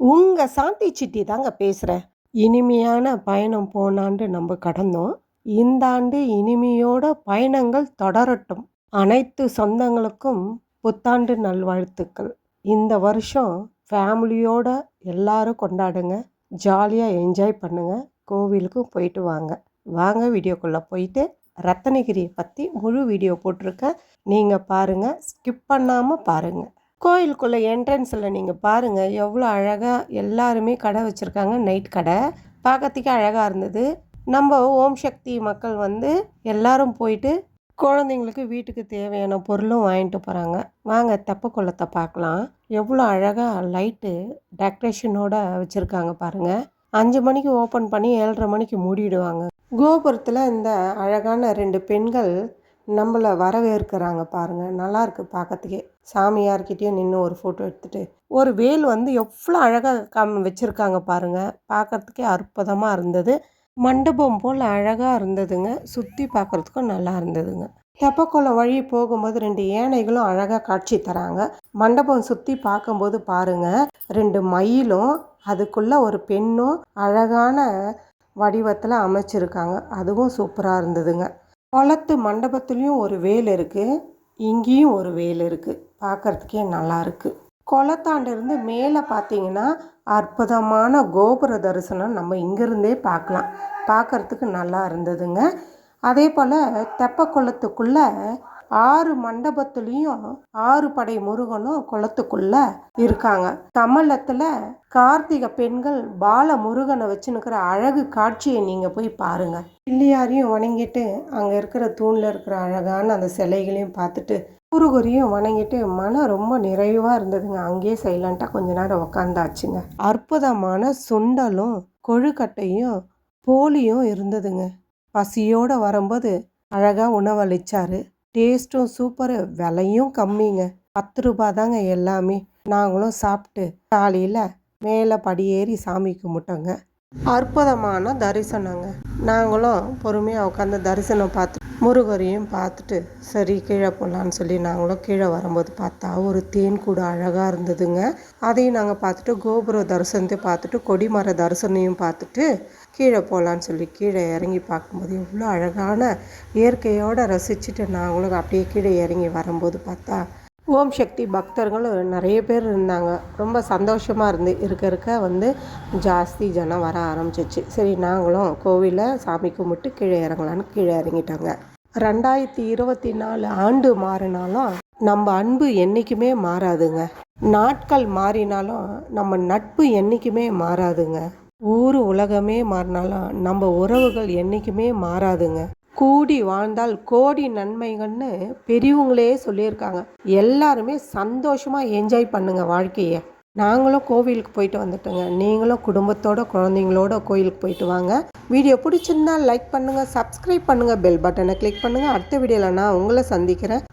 உங்கள் சாந்தி சிட்டி தாங்க பேசுகிறேன் இனிமையான பயணம் போனாண்டு நம்ம கடந்தோம். இந்த ஆண்டு இனிமையோட பயணங்கள் தொடரட்டும். அனைத்து சொந்தங்களுக்கும் புத்தாண்டு நல்வாழ்த்துக்கள். இந்த வருஷம் ஃபேமிலியோட எல்லாரும் கொண்டாடுங்க. ஜாலியாக என்ஜாய் பண்ணுங்கள் கோவிலுக்கும் போயிட்டு வாங்க. வாங்க வீடியோக்குள்ளே போயிட்டு ரத்தனகிரியை பற்றி முழு வீடியோ போட்டிருக்கேன். நீங்கள் பாருங்கள் ஸ்கிப் பண்ணாமல் பாருங்கள் கோயிலுக்குள்ளே என்ட்ரன்ஸில் நீங்கள் பாருங்கள் எவ்வளோ அழகாக எல்லாருமே கடை வச்சுருக்காங்க நைட் கடை. பார்க்கறதுக்கே அழகாக இருந்தது. நம்ம ஓம் சக்தி மக்கள் வந்து எல்லாரும் போயிட்டு குழந்தைங்களுக்கு வீட்டுக்கு தேவையான பொருளும் வாங்கிட்டு போகிறாங்க வாங்க தெப்பக்குளத்தை பார்க்கலாம். எவ்வளோ அழகாக லைட்டு டெக்ரேஷனோட வச்சுருக்காங்க பாருங்கள் அஞ்சு மணிக்கு ஓப்பன் பண்ணி ஏழரை மணிக்கு மூடிடுவாங்க. கோபுரத்தில் இந்த அழகான ரெண்டு பெண்கள் நம்மளை வரவேற்கிறாங்க பாருங்கள் நல்லாயிருக்கு பார்க்கறதுக்கே. சாமியார்கிட்டயும் நின்று ஒரு ஃபோட்டோ எடுத்துகிட்டு ஒரு வேல் வந்து எவ்வளோ அழகாக கம் வச்சுருக்காங்க பாருங்கள் பார்க்கறதுக்கே அற்புதமாக இருந்தது. மண்டபம் போல் அழகாக இருந்ததுங்க. சுற்றி பார்க்குறதுக்கும் நல்லா இருந்ததுங்க. தெப்பக்குளம் வழி போகும்போது ரெண்டு யானைகளும் அழகாக காட்சி தராங்க. மண்டபம் சுற்றி பார்க்கும்போது பாருங்க ரெண்டு மயிலும் அதுக்குள்ளே ஒரு பெண்ணும் அழகான வடிவத்தில் அமைச்சிருக்காங்க. அதுவும் சூப்பராக இருந்ததுங்க. குளத்து மண்டபத்துலேயும் ஒரு வேல் இருக்குது இங்கேயும் ஒரு வேல் இருக்குது பார்க்குறதுக்கே நல்லா குளத்தாண்டிருந்து மேலே பார்த்தீங்கன்னா அற்புதமான கோபுர தரிசனம் நம்ம இங்கேருந்தே பார்க்கலாம். பார்க்குறதுக்கு நல்லா இருந்ததுங்க. அதே போல் தெப்பக்குளத்துக்குள்ளே ஆறு மண்டபத்துலேயும் ஆறு படை முருகனும் குளத்துக்குள்ளே இருக்காங்க. தமிழத்தில் கார்த்திகை பெண்கள் பால முருகனை வச்சுன்னுக்கிற அழகு காட்சியை நீங்கள் போய் பாருங்கள் பிள்ளையாரையும் வணங்கிட்டு அங்கே இருக்கிற தூணில் இருக்கிற அழகான அந்த சிலைகளையும் பார்த்துட்டு குறுகுறியும் வணங்கிட்டு மனம் ரொம்ப நிறைவாக இருந்ததுங்க. அங்கேயே சைலண்ட்டாக கொஞ்ச நேரம் உக்காந்தாச்சுங்க. அற்புதமான சுண்டலும் கொழுக்கட்டையும் போலியும் இருந்ததுங்க. பசியோடு வரும்போது அழகாக உணவளிச்சாரு. டேஸ்ட்டும் சூப்பரு விலையும் கம்மிங்க. பத்து ரூபா தாங்க எல்லாமே. நாங்களும் சாப்பிட்டு காலையில் மேலே படியேறி சாமி கும்பிட்டோங்க. அற்புதமான தரிசனங்க. நாங்களும் பொறுமையாக உட்காந்து தரிசனம் பார்த்து முருகரையும் பார்த்துட்டு சரி கீழே போகலான்னு சொல்லி நாங்களும் கீழே வரும்போது பார்த்தா ஒரு தேன் கூட அழகாக இருந்ததுங்க. அதையும் நாங்கள் பார்த்துட்டு கோபுர தரிசனத்தை பார்த்துட்டு கொடிமர தரிசனையும் பார்த்துட்டு கீழே போகலான்னு சொல்லி கீழே இறங்கி பார்க்கும்போது எவ்வளோ அழகான இயற்கையோடு ரசிச்சுட்டு நாங்களும் அப்படியே கீழே இறங்கி வரும்போது பார்த்தா ஓம் சக்தி பக்தர்களும் நிறைய பேர் இருந்தாங்க. ரொம்ப சந்தோஷமாக இருந்து இருக்க இருக்க வந்து ஜாஸ்தி ஜனம் வர ஆரம்பிச்சிச்சு. சரி நாங்களும் கோவிலில் சாமி கும்பிட்டு கீழே இறங்கலான்னு கீழே இறங்கிட்டாங்க. ரெண்டாயிரத்தி இருபத்தி நாலு ஆண்டு மாறினாலும் நம்ம அன்பு என்றைக்குமே மாறாதுங்க. நாட்கள் மாறினாலும் நம்ம நட்பு என்றைக்குமே மாறாதுங்க. ஊர் உலகமே மாறினாலும் நம்ம உறவுகள் என்றைக்குமே மாறாதுங்க. கூடி வாழ்ந்தால் கோடி நன்மைகள்னு பெரியவங்களே சொல்லியிருக்காங்க. எல்லாருமே சந்தோஷமாக என்ஜாய் பண்ணுங்க வாழ்க்கையை. நாங்களும் கோவிலுக்கு போயிட்டு வந்துட்டோங்க. நீங்களும் குடும்பத்தோட குழந்தைங்களோட கோயிலுக்கு போயிட்டு வாங்க. வீடியோ பிடிச்சிருந்தா லைக் பண்ணுங்கள் சப்ஸ்கிரைப் பண்ணுங்கள் பெல் பட்டனை கிளிக் பண்ணுங்கள் அடுத்த வீடியோவில் நான் உங்களை சந்திக்கிறேன்.